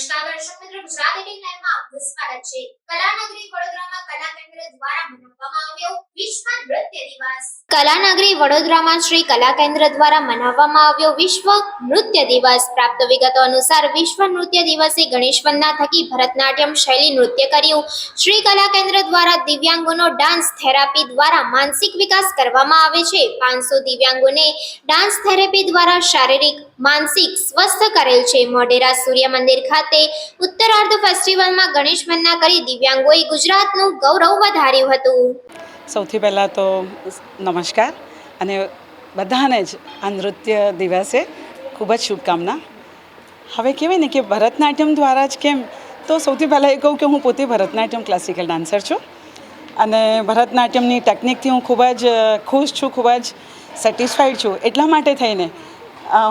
નમસ્કાર દર્શક મિત્રો છે. કલા નગરી વડોદરામાં કલા કેન્દ્ર દ્વારા કલાનગરી વડોદરામાં શ્રી કલા કેન્દ્ર દ્વારા મનાવવામાં આવ્યો વિશ્વ નૃત્ય દિવસ. પ્રાપ્ત વિગતો અનુસાર વિશ્વ નૃત્ય દિવસે ગણેશ વંદના થકી ભરતનાટ્યમ શૈલી નૃત્ય કર્યું. શ્રી કલા કેન્દ્ર દ્વારા દિવ્યાંગોનો ડાન્સ થેરાપી દ્વારા માનસિક વિકાસ કરવામાં આવે છે. પાંચસો દિવ્યાંગોને ડાન્સ થેરેપી દ્વારા શારીરિક, માનસિક સ્વસ્થ કરેલ છે. મોઢેરા સૂર્ય મંદિર ખાતે ઉત્તરાર્ધ ફેસ્ટિવલમાં ગણેશ વંદના કરી દિવ્યાંગોએ ગુજરાતનું ગૌરવ વધાર્યું હતું. સૌથી પહેલાં તો નમસ્કાર અને બધાને જ આ નૃત્ય દિવસે ખૂબ જ શુભકામના. હવે કહેવાય ને કે ભરતનાટ્યમ દ્વારા જ કેમ, તો સૌથી પહેલાં એ કહું કે હું પોતે ભરતનાટ્યમ ક્લાસિકલ ડાન્સર છું અને ભરતનાટ્યમની ટેકનિકથી હું ખૂબ જ, ખુશ છું, ખૂબ જ સેટિસ્ફાઈડ છું. એટલા માટે થઈને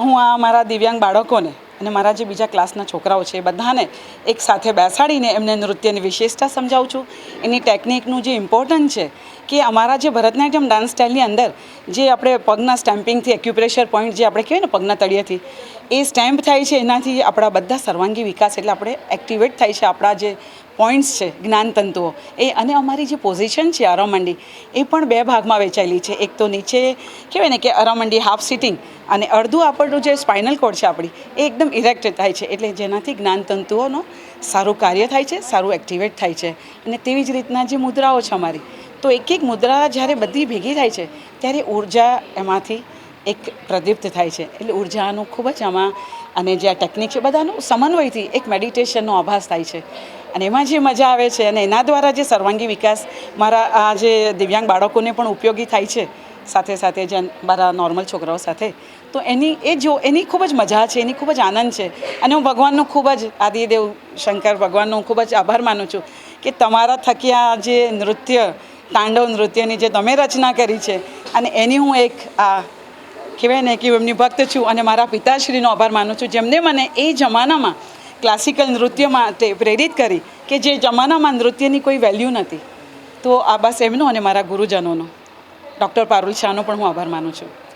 હું આ મારા દિવ્યાંગ બાળકોને અને મારા જે બીજા ક્લાસના છોકરાઓ છે એ બધાને એક સાથે બેસાડીને એમને નૃત્યની વિશેષતા સમજાવું છું. એની ટેકનિકનું જે ઇમ્પોર્ટન્ટ છે કે અમારા જે ભરતનાટ્યમ ડાન્સ સ્ટાઇલની અંદર જે આપણે પગના સ્ટેમ્પિંગથી એક્યુપ્રેશર પોઈન્ટ જે આપણે કહેવાય ને પગના તળિયેથી, એ સ્ટેમ્પ થાય છે એનાથી આપણા બધા સર્વાંગી વિકાસ એટલે આપણે એક્ટિવેટ થાય છે. આપણા જે પોઈન્ટ્સ છે, જ્ઞાનતંતુઓ. એ અને અમારી જે પોઝિશન છે, અરોમંડી, એ પણ બે ભાગમાં વહેંચાયેલી છે. એક તો નીચે કહેવાય ને કે અરોમંડી હાફ સિટિંગ અને અડધું આપણું જે સ્પાઇનલ કોડ છે આપણી, એ એકદમ ઇરેક્ટ થાય છે. એટલે જેનાથી જ્ઞાનતંતુઓનો સારું કાર્ય થાય છે, સારું એક્ટિવેટ થાય છે. અને તેવી જ રીતના જે મુદ્રાઓ છે અમારી, તો એક એક મુદ્રા જ્યારે બધી ભેગી થાય છે, ત્યારે ઊર્જા એમાંથી એક પ્રદીપ્ત થાય છે. એટલે ઉર્જાનું ખૂબ જ આમાં અને જે આ ટેકનિક છે, બધાનું સમન્વયથી એક મેડિટેશનનો આભાસ થાય છે. અને એમાં જે મજા આવે છે અને એના દ્વારા જે સર્વાંગી વિકાસ મારા આ જે દિવ્યાંગ બાળકોને પણ ઉપયોગી થાય છે, સાથે સાથે જે મારા નોર્મલ છોકરાઓ સાથે, તો એની એ જો એની ખૂબ જ મજા છે, એની ખૂબ જ આનંદ છે. અને હું ભગવાનનું ખૂબ જ આદિદેવ શંકર ભગવાનનો હું ખૂબ જ આભાર માનું છું કે તમારા થકી આ જે નૃત્ય, તાંડવ નૃત્યની જે તમે રચના કરી છે અને એની હું એક આ કહેવાય ને કે એમની ભક્ત છું અને મારા પિતાશ્રીનો આભાર માનું છું. જેમને મને એ જમાનામાં ક્લાસિકલ નૃત્ય માટે પ્રેરિત કરી કે જે જમાનામાં નૃત્યની કોઈ વેલ્યુ નથી. તો આ બસ એમનો અને મારા ગુરુજનોનો. ડૉક્ટર પારુલ શાહનો પણ હું આભાર માનું છું.